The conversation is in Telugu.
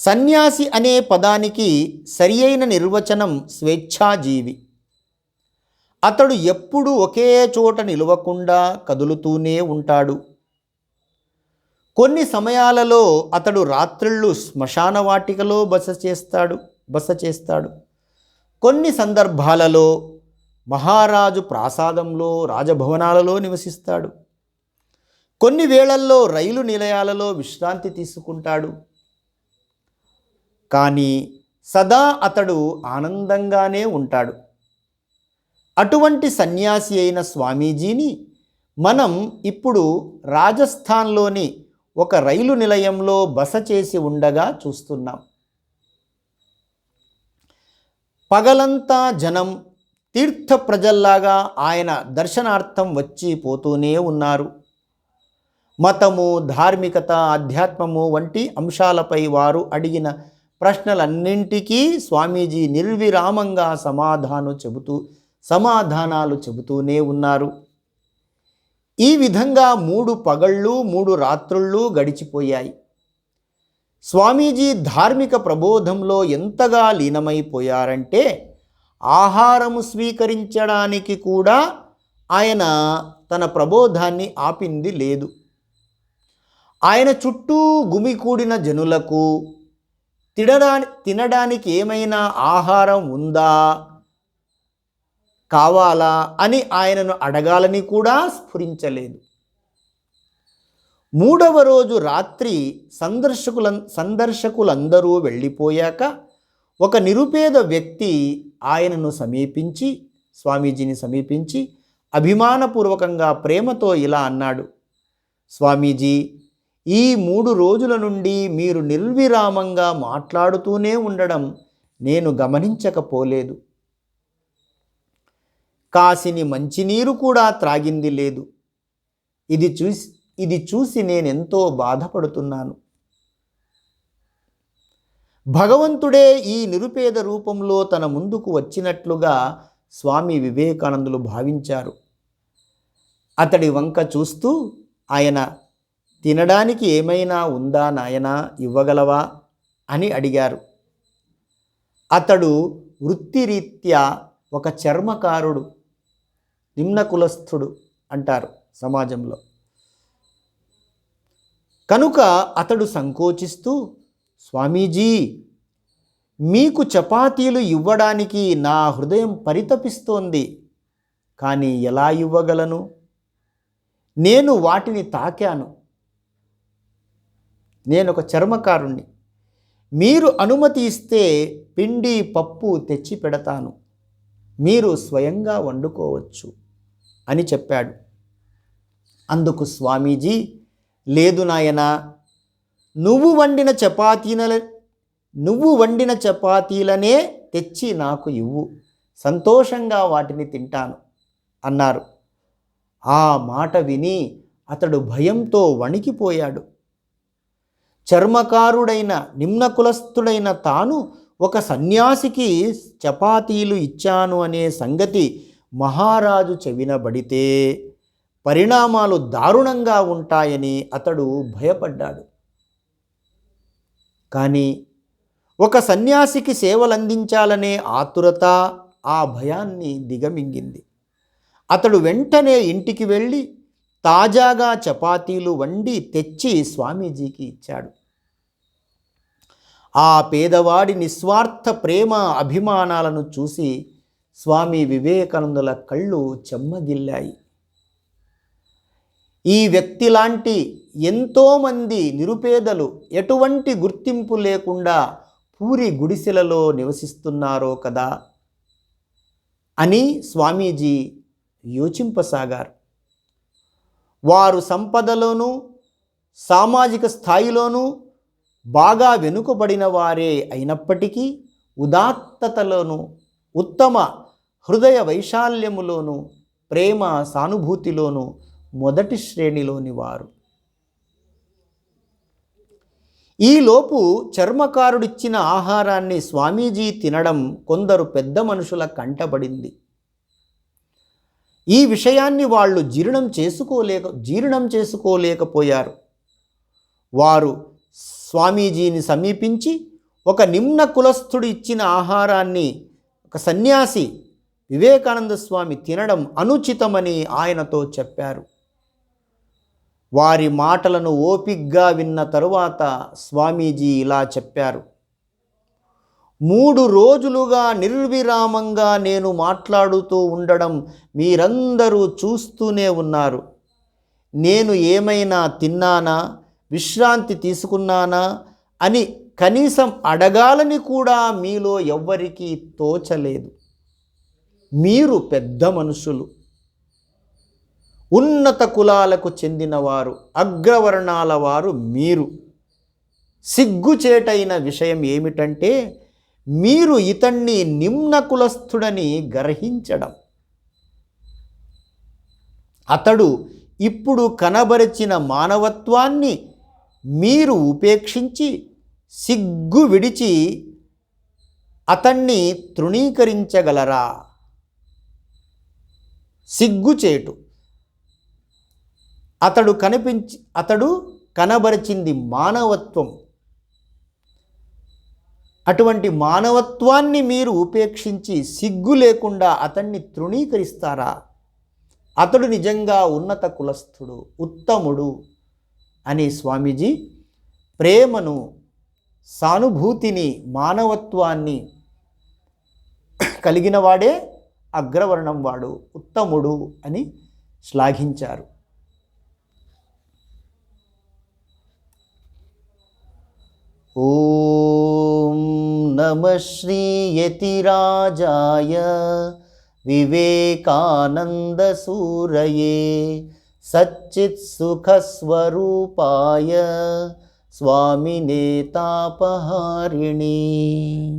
సన్యాసి అనే పదానికి సరియైన నిర్వచనం స్వేచ్ఛాజీవి. అతడు ఎప్పుడు ఒకే చోట నిలవకుండా కదులుతూనే ఉంటాడు. కొన్ని సమయాలలో అతడు రాత్రిళ్ళు శ్మశాన వాటికలో బస చేస్తాడు బస చేస్తాడు. కొన్ని సందర్భాలలో మహారాజు ప్రాసాదంలో రాజభవనాలలో నివసిస్తాడు. కొన్ని వేళల్లో రైలు నిలయాలలో విశ్రాంతి తీసుకుంటాడు. కానీ సదా అతడు ఆనందంగానే ఉంటాడు. అటువంటి సన్యాసి అయిన స్వామీజీని మనం ఇప్పుడు రాజస్థాన్లోని ఒక రైలు నిలయంలో బస చేసి ఉండగా చూస్తున్నాం. పగలంతా జనం తీర్థ ప్రజల్లాగా ఆయన దర్శనార్థం వచ్చి పోతూనే ఉన్నారు. మతము ధార్మికత ఆధ్యాత్మము వంటి అంశాలపై వారు అడిగిన ప్రశ్నలన్నింటికీ స్వామీజీ నిర్విరామంగా సమాధానం చెబుతూ సమాధానాలు చెబుతూనే ఉన్నారు. ఈ విధంగా మూడు పగళ్ళు మూడు రాత్రుళ్ళు గడిచిపోయాయి. స్వామీజీ ధార్మిక ప్రబోధంలో ఎంతగా లీనమైపోయారంటే ఆహారము స్వీకరించడానికి కూడా ఆయన తన ప్రబోధాన్ని ఆపింది లేదు. ఆయన చుట్టూ గుమికూడిన జనులకు తినడానికి తినడానికి ఏమైనా ఆహారం ఉందా? కావాలా? అని ఆయనను అడగాలని కూడా స్ఫురించలేదు. మూడవ రోజు రాత్రి సందర్శకుల సందర్శకులందరూ వెళ్ళిపోయాక ఒక నిరుపేద వ్యక్తి ఆయనను సమీపించి స్వామీజీని సమీపించి అభిమానపూర్వకంగా ప్రేమతో ఇలా అన్నాడు. స్వామీజీ ఈ మూడు రోజుల నుండి మీరు నిర్విరామంగా మాట్లాడుతూనే ఉండడం నేను గమనించకపోలేదు. కాసిని మంచినీరు కూడా త్రాగింది లేదు. ఇది చూసి ఇది చూసి నేనెంతో బాధపడుతున్నాను. భగవంతుడే ఈ నిరుపేద రూపంలో తన ముందుకు వచ్చినట్లుగా స్వామి వివేకానందులు భావించారు. అతడి వంక చూస్తూ ఆయన తినడానికి ఏమైనా ఉందా నాయనా? ఇవ్వగలవా? అని అడిగారు. అతడు వృత్తిరీత్యా ఒక చర్మకారుడు నిమ్న కులస్థుడు అంటారు సమాజంలో. కనుక అతడు సంకోచిస్తూ స్వామీజీ మీకు చపాతీలు ఇవ్వడానికి నా హృదయం పరితపిస్తోంది కానీ ఎలా ఇవ్వగలను? నేను వాటిని తాకాను. నేను ఒక చర్మకారుణ్ణి. మీరు అనుమతి ఇస్తే పిండి పప్పు తెచ్చి పెడతాను. మీరు స్వయంగా వండుకోవచ్చు అని చెప్పాడు. అందుకు స్వామీజీ లేదు నాయనా నువ్వు వండిన చపాతీల నువ్వు వండిన చపాతీలనే తెచ్చి నాకు ఇవ్వు. సంతోషంగా వాటిని తింటాను అన్నారు. ఆ మాట విని అతడు భయంతో వణికిపోయాడు. చర్మకారుడైన నిమ్న కులస్థుడైన తాను ఒక సన్యాసికి చపాతీలు ఇచ్చాను అనే సంగతి మహారాజు చెవినబడితే పరిణామాలు దారుణంగా ఉంటాయని అతడు భయపడ్డాడు. కానీ ఒక సన్యాసికి సేవలందించాలనే ఆతురత ఆ భయాన్ని దిగమింగింది. అతడు వెంటనే ఇంటికి వెళ్ళి తాజాగా చపాతీలు వండి తెచ్చి స్వామీజీకి ఇచ్చాడు. ఆ పేదవాడి నిస్వార్థ ప్రేమ అభిమానాలను చూసి స్వామి వివేకానందుల కళ్ళు చెమ్మగిల్లాయి. ఈ వ్యక్తి లాంటి ఎంతోమంది నిరుపేదలు ఎటువంటి గుర్తింపు లేకుండా పూరి గుడిసెలలో నివసిస్తున్నారో కదా అని స్వామీజీ యోచింపసాగారు. వారు సంపదలోనూ సామాజిక స్థాయిలోనూ బాగా వెనుకబడిన వారే అయినప్పటికీ ఉదాత్తతలోనూ ఉత్తమ హృదయ వైశాల్యములోనూ ప్రేమ సానుభూతిలోనూ మొదటి శ్రేణిలోని వారు. ఈలోపు చర్మకారుడిచ్చిన ఆహారాన్ని స్వామీజీ తినడం కొందరు పెద్ద మనుషుల కంటబడింది. ఈ విషయాన్ని వాళ్ళు జీర్ణం చేసుకోలేక జీర్ణం చేసుకోలేకపోయారు. వారు స్వామీజీని సమీపించి ఒక నిమ్న కులస్థుడు ఇచ్చిన ఆహారాన్ని ఒక సన్యాసి వివేకానంద స్వామి తినడం అనుచితమని ఆయనతో చెప్పారు. వారి మాటలను ఓపిగ్గా విన్న తరువాత స్వామీజీ ఇలా చెప్పారు. మూడు రోజులుగా నిర్విరామంగా నేను మాట్లాడుతూ ఉండడం మీరందరూ చూస్తూనే ఉన్నారు. నేను ఏమైనా తిన్నానా? విశ్రాంతి తీసుకున్నానా అని కనీసం అడగాలని కూడా మీలో ఎవ్వరికీ తోచలేదు. మీరు పెద్ద మనుషులు. ఉన్నత కులాలకు చెందినవారు అగ్రవర్ణాల వారు మీరు. సిగ్గుచేటైన విషయం ఏమిటంటే మీరు ఇతన్ని నిమ్న కులస్థుడని గ్రహించడం. అతడు ఇప్పుడు కనబరిచిన మానవత్వాన్ని మీరు ఉపేక్షించి సిగ్గు విడిచి అతన్ని తృణీకరించగలరా? సిగ్గుచేటు అతడు కనిపించి అతడు కనబరిచింది మానవత్వం. అటువంటి మానవత్వాన్ని మీరు ఉపేక్షించి సిగ్గు లేకుండా అతన్ని తృణీకరిస్తారా? అతడు నిజంగా ఉన్నత కులస్థుడు ఉత్తముడు. అని స్వామీజీ ప్రేమను సానుభూతిని మానవత్వాన్ని కలిగిన వాడే అగ్రవర్ణం వాడు ఉత్తముడు అని శ్లాఘించారు. ఓం నమ శ్రీయతిరాజాయ వివేకానందసూరయే सच्चित्सुखस्वरूपाय स्वामिने स्वामिनेतापहारिणी।